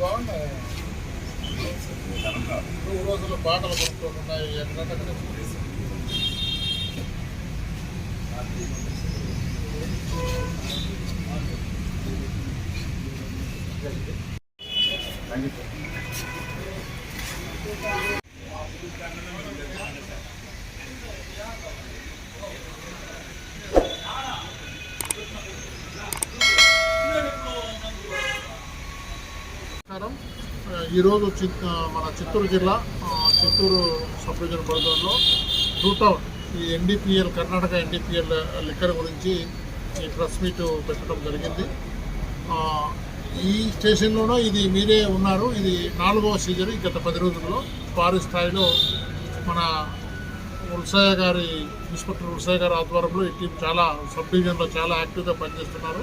బాగున్నాయి? మూడు రోజులు బాటలు కొనుక్కోకుండా ఎక్కడ నమస్కారం ఆ, ఈరోజు చిత్ ఆ, మన చిత్తూరు జిల్లా ఆ, చిత్తూరు సబ్ డివిజన్ పరిధిలో టూ టౌన్ ఈ ఎన్డీపీఎల్ కర్ణాటక ఎన్డీపీఎల్ లిక్కర్ గురించి ఈ ప్రెస్ మీట్ పెట్టడం జరిగింది. ఈ స్టేషన్లోనూ ఇది మీరే ఉన్నారు. ఇది నాలుగవ సీజన్ గత పది రోజుల్లో భారీ స్థాయిలో మన ఉల్సాయ గారి ఇన్స్పెక్టర్ ఉల్సాయ గారి ఆధ్వర్యంలో ఈ టీం చాలా సబ్ డివిజన్లో చాలా యాక్టివ్గా పనిచేస్తున్నారు.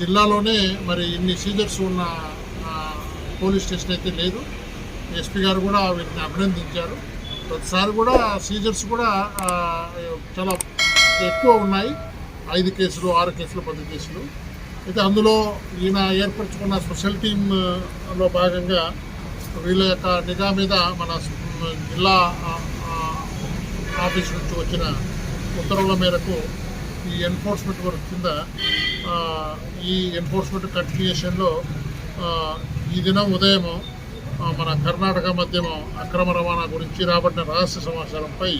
జిల్లాలోనే మరి ఇన్ని సీజర్స్ ఉన్న పోలీస్ స్టేషన్ అయితే లేదు. ఎస్పీ గారు కూడా వీటిని అభినందించారు. ప్రతిసారి కూడా సీజర్స్ కూడా చాలా ఎక్కువ ఉన్నాయి. ఐదు కేసులు ఆరు కేసులు పది కేసులు. అయితే అందులో ఈయన ఏర్పరచుకున్న స్పెషల్ టీంలో భాగంగా వీళ్ళ యొక్క నిఘా మీద మన జిల్లా ఆఫీస్ నుంచి వచ్చిన ఉత్తర్వుల మేరకు ఈ ఎన్ఫోర్స్మెంట్ వర్క్ కింద ఈ ఎన్ఫోర్స్మెంట్ కంటిన్యూషన్లో ఈ దినం ఉదయము మన కర్ణాటక మధ్యమం అక్రమ రవాణా గురించి రాబడిన రహస్య సమాచారంపై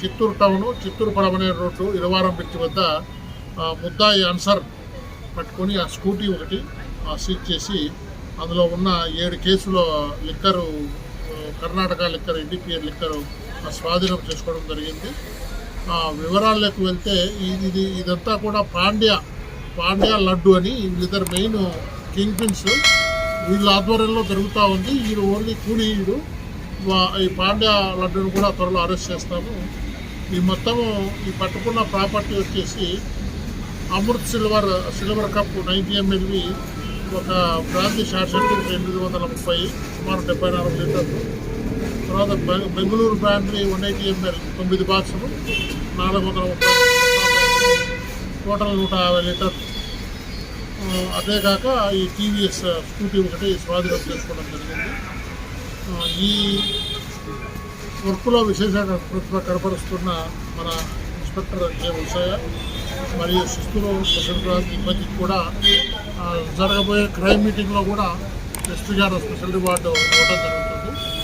చిత్తూరు టౌను చిత్తూరు పడమనేరు రోడ్డు ఇరవారం బ్రిడ్జ్ వద్ద ముద్దాయి అన్సర్ పట్టుకొని ఆ స్కూటీ ఒకటి ఆ, సీజ్ చేసి అందులో ఉన్న ఏడు కేసులో liquor Karnataka liquor NDPL liquor స్వాధీనం చేసుకోవడం జరిగింది. ఆ, వివరాల్లోకి వెళ్తే ఇది ఇది ఇదంతా కూడా పాండ్య పాండ్యా లడ్డు అని వీళ్ళిద్దరు మెయిన్ కింగ్ పిన్స్ వీళ్ళ ఆధ్వర్యంలో జరుగుతూ ఉంది. వీళ్ళు ఓన్లీ కూలీయుడు. వా- ఈ పాండ్య లడ్డును కూడా త్వరలో అరెస్ట్ చేస్తాము. ఈ మొత్తము ఈ పట్టుకున్న ప్రాపర్టీ వచ్చేసి Amrut silver silver cup ninety ఎంఎల్వి ఒక బ్రాంతి షార్ట్ సర్క్యూట్ ఎనిమిది వందల ముప్పై సుమారు డెబ్బై నాలుగు లీటర్లు. తర్వాత Bengaluru brandy one eighty ML తొమ్మిది బాక్సులు నాలుగు వందల ముప్పై. టోటల్ నూట యాభై లీటర్లు. అదేకాక ఈ టీవీఎస్ స్కూటీ ఒకటి స్వాధీనం చేసుకోవడం జరిగింది. ఈ వర్క్లో విశేషంగా ప్రతిభ కనపరుస్తున్న మన ఇన్స్పెక్టర్ ఏ ఉసయ్య మరియు శిస్తులు స్పెషల్ ఇబ్బంది కూడా జరగబోయే క్రైమ్ మీటింగ్లో కూడా ఎస్పీ గారు స్పెషల్ రివార్డు ఇవ్వడం జరుగుతుంది.